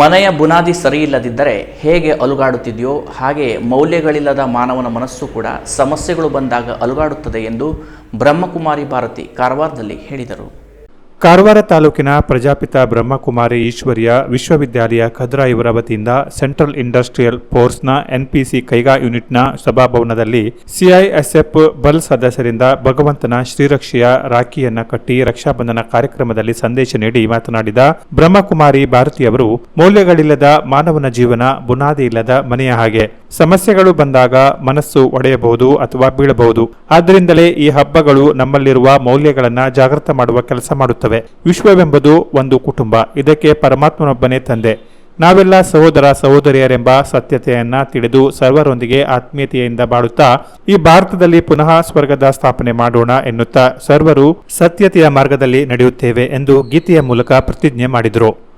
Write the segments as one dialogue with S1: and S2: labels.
S1: ಮನೆಯ ಬುನಾದಿ ಸರಿಯಿಲ್ಲದಿದ್ದರೆ ಹೇಗೆ ಅಲುಗಾಡುತ್ತಿದೆಯೋ ಹಾಗೆ ಮೌಲ್ಯಗಳಿಲ್ಲದ ಮಾನವನ ಮನಸ್ಸು ಕೂಡ ಸಮಸ್ಯೆಗಳು ಬಂದಾಗ ಅಲುಗಾಡುತ್ತದೆ ಎಂದು ಬ್ರಹ್ಮಕುಮಾರಿ ಭಾರತಿ ಕಾರವಾರದಲ್ಲಿ ಹೇಳಿದರು.
S2: ಕಾರವಾರ ತಾಲೂಕಿನ ಪ್ರಜಾಪಿತ ಬ್ರಹ್ಮಕುಮಾರಿ ಈಶ್ವರ್ಯ ವಿಶ್ವವಿದ್ಯಾಲಯ ಖದ್ರಾ ಇವರ ವತಿಯಿಂದ ಸೆಂಟ್ರಲ್ ಇಂಡಸ್ಟ್ರಿಯಲ್ ಫೋರ್ಸ್ನ ಎನ್ಪಿಸಿ ಕೈಗಾ ಯೂನಿಟ್ನ ಸಭಾಭವನದಲ್ಲಿ ಸಿಐಎಸ್ಎಫ್ ಬಲ್ ಸದಸ್ಯರಿಂದ ಭಗವಂತನ ಶ್ರೀರಕ್ಷೆಯ ರಾಖಿಯನ್ನ ಕಟ್ಟಿ ರಕ್ಷಾಬಂಧನ ಕಾರ್ಯಕ್ರಮದಲ್ಲಿ ಸಂದೇಶ ನೀಡಿ ಮಾತನಾಡಿದ ಬ್ರಹ್ಮಕುಮಾರಿ ಭಾರತಿಯವರು ಮೌಲ್ಯಗಳಿಲ್ಲದ ಮಾನವನ ಜೀವನ ಬುನಾದಿ ಇಲ್ಲದ ಮನೆಯ ಹಾಗೆ. ಸಮಸ್ಯೆಗಳು ಬಂದಾಗ ಮನಸ್ಸು ಒಡೆಯಬಹುದು ಅಥವಾ ಬೀಳಬಹುದು. ಆದ್ದರಿಂದಲೇ ಈ ಹಬ್ಬಗಳು ನಮ್ಮಲ್ಲಿರುವ ಮೌಲ್ಯಗಳನ್ನು ಜಾಗೃತ ಮಾಡುವ ಕೆಲಸ ಮಾಡುತ್ತವೆ. ವಿಶ್ವವೆಂಬುದು ಒಂದು ಕುಟುಂಬ. ಇದಕ್ಕೆ ಪರಮಾತ್ಮನೊಬ್ಬನೇ ತಂದೆ. ನಾವೆಲ್ಲ ಸಹೋದರ ಸಹೋದರಿಯರೆಂಬ ಸತ್ಯತೆಯನ್ನ ತಿಳಿದು ಸರ್ವರೊಂದಿಗೆ ಆತ್ಮೀಯತೆಯಿಂದ ಬಾಳುತ್ತಾ ಈ ಭಾರತದಲ್ಲಿ ಪುನಃ ಸ್ವರ್ಗದ ಸ್ಥಾಪನೆ ಮಾಡೋಣ ಎನ್ನುತ್ತಾ ಸರ್ವರು ಸತ್ಯತೆಯ ಮಾರ್ಗದಲ್ಲಿ ನಡೆಯುತ್ತೇವೆ ಎಂದು ಗೀತೆಯ ಮೂಲಕ ಪ್ರತಿಜ್ಞೆ ಮಾಡಿದರು.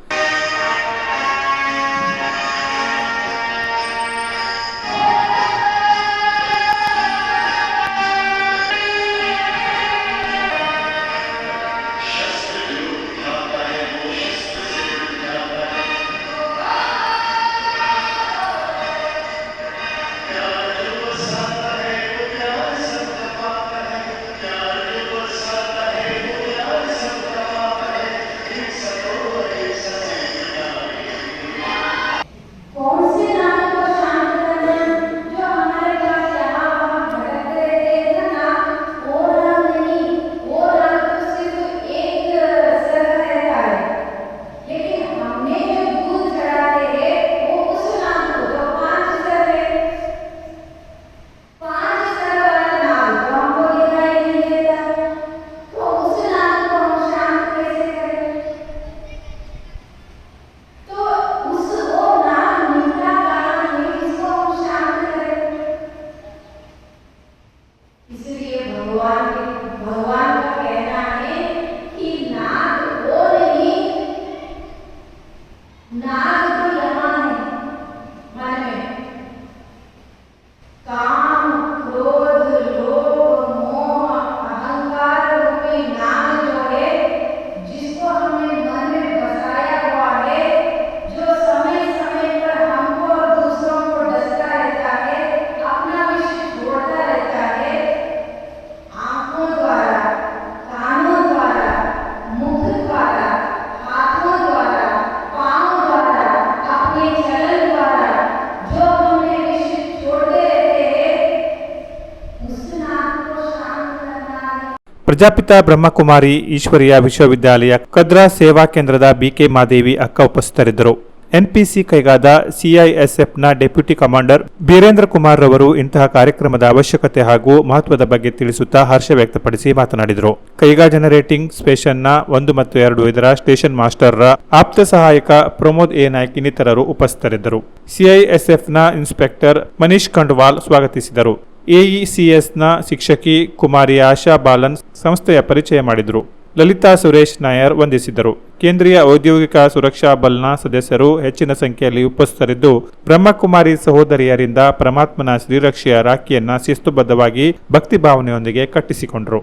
S2: ಪ್ರಜಾಪಿತ ಬ್ರಹ್ಮಕುಮಾರಿ ಈಶ್ವರಿಯ ವಿಶ್ವವಿದ್ಯಾಲಯ ಕದ್ರಾ ಸೇವಾ ಕೇಂದ್ರದ ಬಿಕೆ ಮಾದೇವಿ ಅಕ್ಕ ಉಪಸ್ಥಿತರಿದ್ದರು. ಎನ್ಪಿಸಿ ಕೈಗಾದ ಸಿಐಎಸ್ಎಫ್ನ ಡೆಪ್ಯೂಟಿ ಕಮಾಂಡರ್ ಬೀರೇಂದ್ರ ಕುಮಾರ್ ರವರು ಇಂತಹ ಕಾರ್ಯಕ್ರಮದ ಅವಶ್ಯಕತೆ ಹಾಗೂ ಮಹತ್ವದ ಬಗ್ಗೆ ತಿಳಿಸುತ್ತಾ ಹರ್ಷ ವ್ಯಕ್ತಪಡಿಸಿ ಮಾತನಾಡಿದರು. ಕೈಗಾ ಜನರೇಟಿಂಗ್ ಸ್ಟೇಷನ್ನ ಒಂದು ಮತ್ತು ಎರಡು ಇದರ ಸ್ಟೇಷನ್ ಮಾಸ್ಟರ್ರ ಆಪ್ತ ಸಹಾಯಕ ಪ್ರಮೋದ್ ಎ. ನಾಯ್ಕ್ ಇನ್ನಿತರರು ಉಪಸ್ಥಿತರಿದ್ದರು. ಸಿಐಎಸ್ಎಫ್ನ ಇನ್ಸ್ಪೆಕ್ಟರ್ ಮನೀಶ್ ಖಂಡ್ವಾಲ್ ಸ್ವಾಗತಿಸಿದರು. ಎಇಸಿಎಸ್ನ ಶಿಕ್ಷಕಿ ಕುಮಾರಿ ಆಶಾ ಬಾಲನ್ ಸಂಸ್ಥೆಯ ಪರಿಚಯ ಮಾಡಿದರು. ಲಲಿತಾ ಸುರೇಶ್ ನಾಯರ್ ವಂದಿಸಿದರು. ಕೇಂದ್ರೀಯ ಔದ್ಯೋಗಿಕ ಸುರಕ್ಷಾ ಬಲ್ನ ಸದಸ್ಯರು ಹೆಚ್ಚಿನ ಸಂಖ್ಯೆಯಲ್ಲಿ ಉಪಸ್ಥಿತರಿದ್ದು, ಬ್ರಹ್ಮಕುಮಾರಿ ಸಹೋದರಿಯರಿಂದ ಪರಮಾತ್ಮನ ಶ್ರೀರಕ್ಷೆಯ ರಾಖಿಯನ್ನು ಶಿಸ್ತುಬದ್ಧವಾಗಿ ಭಕ್ತಿ ಭಾವನೆಯೊಂದಿಗೆ ಕಟ್ಟಿಸಿಕೊಂಡರು.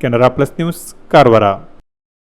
S2: Canara plus news, Karwar.